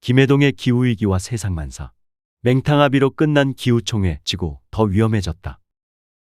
김해동의 기후위기와 세상만사. 맹탕합의로 끝난 기후총회 지구 더 위험해졌다.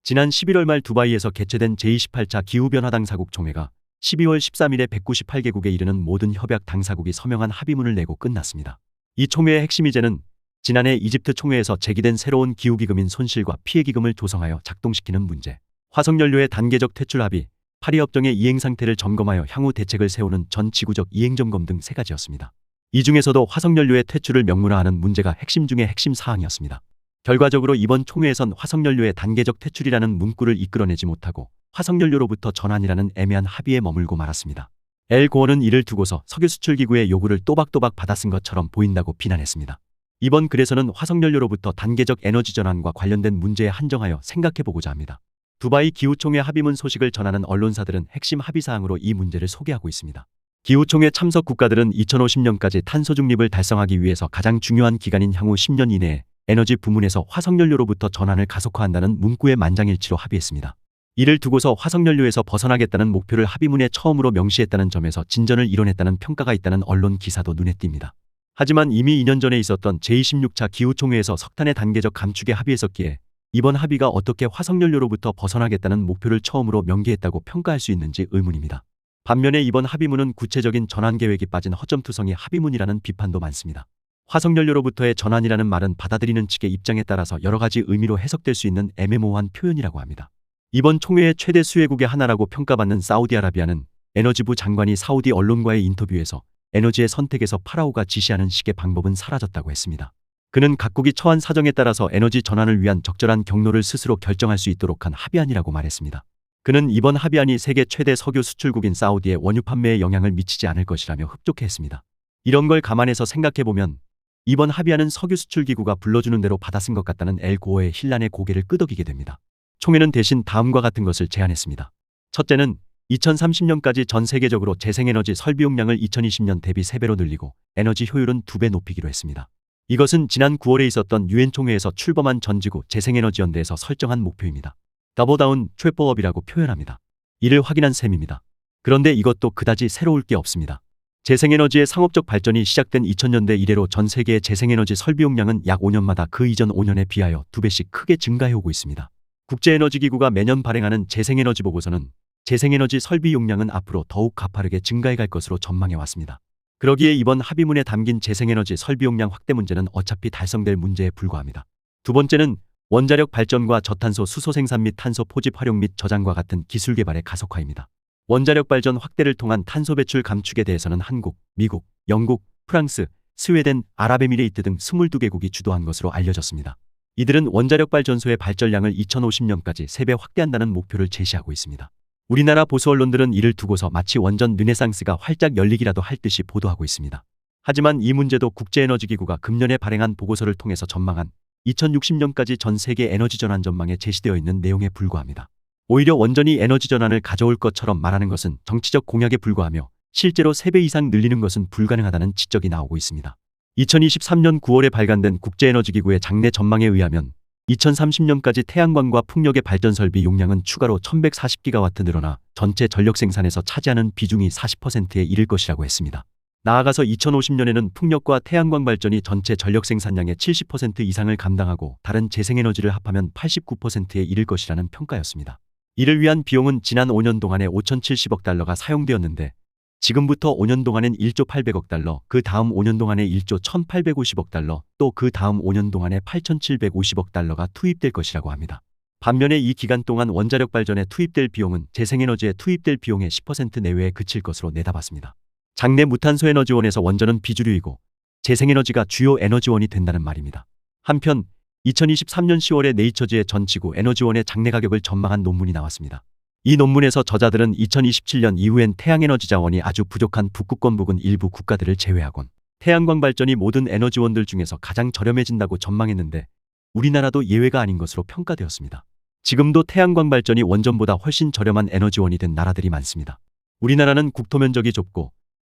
지난 11월 말 두바이에서 개최된 제28차 기후변화 당사국 총회가 12월 13일에 198개국에 이르는 모든 협약 당사국이 서명한 합의문을 내고 끝났습니다. 이 총회의 핵심 이제는 지난해 이집트 총회에서 제기된 새로운 기후기금인 손실과 피해기금을 조성하여 작동시키는 문제, 화석연료의 단계적 퇴출 합의, 파리협정의 이행 상태를 점검하여 향후 대책을 세우는 전 지구적 이행점검 등 세 가지였습니다. 이 중에서도 화석연료의 퇴출을 명문화하는 문제가 핵심 중의 핵심 사항이었습니다. 결과적으로 이번 총회에선 화석연료의 단계적 퇴출이라는 문구를 이끌어내지 못하고 화석연료로부터 전환이라는 애매한 합의에 머물고 말았습니다. 엘 고어는 이를 두고서 석유수출기구의 요구를 또박또박 받아쓴 것처럼 보인다고 비난했습니다. 이번 글에서는 화석연료로부터 단계적 에너지 전환과 관련된 문제에 한정하여 생각해보고자 합니다. 두바이 기후총회 합의문 소식을 전하는 언론사들은 핵심 합의사항으로 이 문제를 소개하고 있습니다. 기후총회 참석 국가들은 2050년까지 탄소 중립을 달성하기 위해서 가장 중요한 기간인 향후 10년 이내에 에너지 부문에서 화석연료로부터 전환을 가속화한다는 문구의 만장일치로 합의했습니다. 이를 두고서 화석연료에서 벗어나겠다는 목표를 합의문에 처음으로 명시했다는 점에서 진전을 이뤄냈다는 평가가 있다는 언론 기사도 눈에 띕니다. 하지만 이미 2년 전에 있었던 제26차 기후총회에서 석탄의 단계적 감축에 합의했었기에 이번 합의가 어떻게 화석연료로부터 벗어나겠다는 목표를 처음으로 명기했다고 평가할 수 있는지 의문입니다. 반면에 이번 합의문은 구체적인 전환 계획이 빠진 허점투성이 합의문이라는 비판도 많습니다. 화석연료로부터의 전환이라는 말은 받아들이는 측의 입장에 따라서 여러 가지 의미로 해석될 수 있는 애매모호한 표현이라고 합니다. 이번 총회의 최대 수혜국의 하나라고 평가받는 사우디아라비아는 에너지부 장관이 사우디 언론과의 인터뷰에서 에너지의 선택에서 파라오가 지시하는 식의 방법은 사라졌다고 했습니다. 그는 각국이 처한 사정에 따라서 에너지 전환을 위한 적절한 경로를 스스로 결정할 수 있도록 한 합의안이라고 말했습니다. 그는 이번 합의안이 세계 최대 석유 수출국인 사우디의 원유 판매에 영향을 미치지 않을 것이라며 흡족해했습니다. 이런 걸 감안해서 생각해보면 이번 합의안은 석유 수출 기구가 불러주는 대로 받아 쓴 것 같다는 엘 고어의 신란의 고개를 끄덕이게 됩니다. 총회는 대신 다음과 같은 것을 제안했습니다. 첫째는 2030년까지 전 세계적으로 재생에너지 설비 용량을 2020년 대비 3배로 늘리고 에너지 효율은 2배 높이기로 했습니다. 이것은 지난 9월에 있었던 유엔 총회에서 출범한 전지구 재생에너지 연대에서 설정한 목표입니다. 더보다운 최보업이라고 표현합니다. 이를 확인한 셈입니다. 그런데 이것도 그다지 새로울 게 없습니다. 재생에너지의 상업적 발전이 시작된 2000년대 이래로 전 세계의 재생에너지 설비 용량은 약 5년마다 그 이전 5년에 비하여 2배씩 크게 증가해오고 있습니다. 국제에너지기구가 매년 발행하는 재생에너지 보고서는 재생에너지 설비 용량은 앞으로 더욱 가파르게 증가해갈 것으로 전망해 왔습니다. 그러기에 이번 합의문에 담긴 재생에너지 설비 용량 확대 문제는 어차피 달성될 문제에 불과합니다. 두 번째는 원자력 발전과 저탄소 수소 생산 및 탄소 포집 활용 및 저장과 같은 기술 개발의 가속화입니다. 원자력 발전 확대를 통한 탄소 배출 감축에 대해서는 한국, 미국, 영국, 프랑스, 스웨덴, 아랍에미레이트 등 22개국이 주도한 것으로 알려졌습니다. 이들은 원자력 발전소의 발전량을 2050년까지 3배 확대한다는 목표를 제시하고 있습니다. 우리나라 보수 언론들은 이를 두고서 마치 원전 르네상스가 활짝 열리기라도 할 듯이 보도하고 있습니다. 하지만 이 문제도 국제에너지기구가 금년에 발행한 보고서를 통해서 전망한 2060년까지 전 세계 에너지 전환 전망에 제시되어 있는 내용에 불과합니다. 오히려 원전이 에너지 전환을 가져올 것처럼 말하는 것은 정치적 공약에 불과하며 실제로 3배 이상 늘리는 것은 불가능하다는 지적이 나오고 있습니다. 2023년 9월에 발간된 국제에너지기구의 장내 전망에 의하면 2030년까지 태양광과 풍력의 발전 설비 용량은 추가로 1140기가와트 늘어나 전체 전력 생산에서 차지하는 비중이 40%에 이를 것이라고 했습니다. 나아가서 2050년에는 풍력과 태양광 발전이 전체 전력 생산량의 70% 이상을 감당하고 다른 재생에너지를 합하면 89%에 이를 것이라는 평가였습니다. 이를 위한 비용은 지난 5년 동안에 5,070억 달러가 사용되었는데 지금부터 5년 동안엔 1조 800억 달러, 그 다음 5년 동안에 1조 1,850억 달러, 또 그 다음 5년 동안에 8,750억 달러가 투입될 것이라고 합니다. 반면에 이 기간 동안 원자력 발전에 투입될 비용은 재생에너지에 투입될 비용의 10% 내외에 그칠 것으로 내다봤습니다. 장내 무탄소 에너지원에서 원전은 비주류이고 재생에너지가 주요 에너지원이 된다는 말입니다. 한편 2023년 10월에 네이처지의 전 지구 에너지원의 장내 가격을 전망한 논문이 나왔습니다. 이 논문에서 저자들은 2027년 이후엔 태양에너지 자원이 아주 부족한 북극권 부근 일부 국가들을 제외하곤 태양광 발전이 모든 에너지원들 중에서 가장 저렴해진다고 전망했는데 우리나라도 예외가 아닌 것으로 평가되었습니다. 지금도 태양광 발전이 원전보다 훨씬 저렴한 에너지원이 된 나라들이 많습니다. 우리나라는 국토 면적이 좁고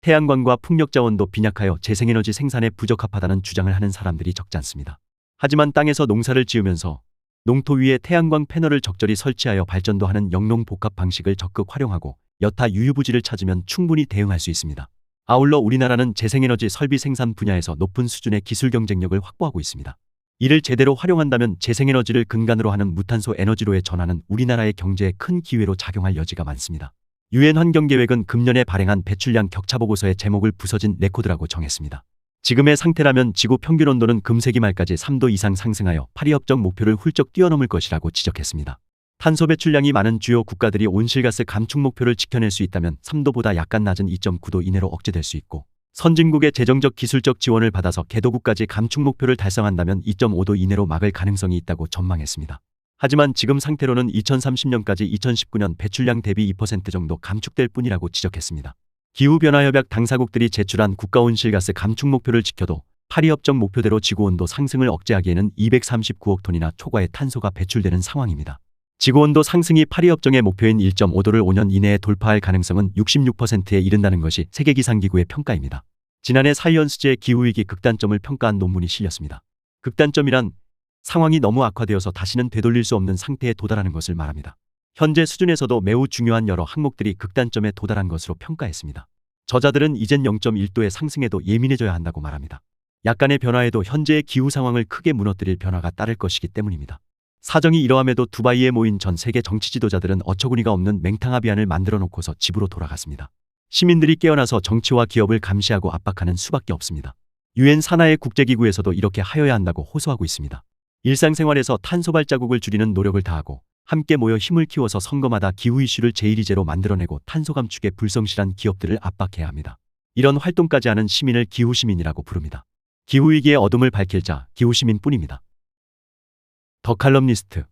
태양광과 풍력 자원도 빈약하여 재생에너지 생산에 부적합하다는 주장을 하는 사람들이 적지 않습니다. 하지만 땅에서 농사를 지으면서 농토 위에 태양광 패널을 적절히 설치하여 발전도 하는 영농 복합 방식을 적극 활용하고 여타 유유부지를 찾으면 충분히 대응할 수 있습니다. 아울러 우리나라는 재생에너지 설비 생산 분야에서 높은 수준의 기술 경쟁력을 확보하고 있습니다. 이를 제대로 활용한다면 재생에너지를 근간으로 하는 무탄소 에너지로의 전환은 우리나라의 경제에 큰 기회로 작용할 여지가 많습니다. 유엔 환경계획은 금년에 발행한 배출량 격차 보고서의 제목을 부서진 레코드라고 정했습니다. 지금의 상태라면 지구 평균 온도는 금세기 말까지 3도 이상 상승하여 파리 협정 목표를 훌쩍 뛰어넘을 것이라고 지적했습니다. 탄소 배출량이 많은 주요 국가들이 온실가스 감축 목표를 지켜낼 수 있다면 3도보다 약간 낮은 2.9도 이내로 억제될 수 있고 선진국의 재정적 기술적 지원을 받아서 개도국까지 감축 목표를 달성한다면 2.5도 이내로 막을 가능성이 있다고 전망했습니다. 하지만 지금 상태로는 2030년까지 2019년 배출량 대비 2% 정도 감축될 뿐이라고 지적했습니다. 기후변화협약 당사국들이 제출한 국가 온실가스 감축 목표를 지켜도 파리협정 목표대로 지구온도 상승을 억제하기에는 239억 톤이나 초과의 탄소가 배출되는 상황입니다. 지구온도 상승이 파리협정의 목표인 1.5도를 5년 이내에 돌파할 가능성은 66%에 이른다는 것이 세계기상기구의 평가입니다. 지난해 사이언스지의 기후위기 극단점을 평가한 논문이 실렸습니다. 극단점이란 상황이 너무 악화되어서 다시는 되돌릴 수 없는 상태에 도달하는 것을 말합니다. 현재 수준에서도 매우 중요한 여러 항목들이 극단점에 도달한 것으로 평가했습니다. 저자들은 이젠 0.1도의 상승에도 예민해져야 한다고 말합니다. 약간의 변화에도 현재의 기후 상황을 크게 무너뜨릴 변화가 따를 것이기 때문입니다. 사정이 이러함에도 두바이에 모인 전 세계 정치 지도자들은 어처구니가 없는 맹탕합의안을 만들어 놓고서 집으로 돌아갔습니다. 시민들이 깨어나서 정치와 기업을 감시하고 압박하는 수밖에 없습니다. 유엔 산하의 국제기구에서도 이렇게 하여야 한다고 호소하고 있습니다. 일상생활에서 탄소 발자국을 줄이는 노력을 다하고 함께 모여 힘을 키워서 선거마다 기후 이슈를 제1위제로 만들어내고 탄소 감축에 불성실한 기업들을 압박해야 합니다. 이런 활동까지 하는 시민을 기후시민이라고 부릅니다. 기후위기의 어둠을 밝힐 자 기후시민뿐입니다. 더 칼럼니스트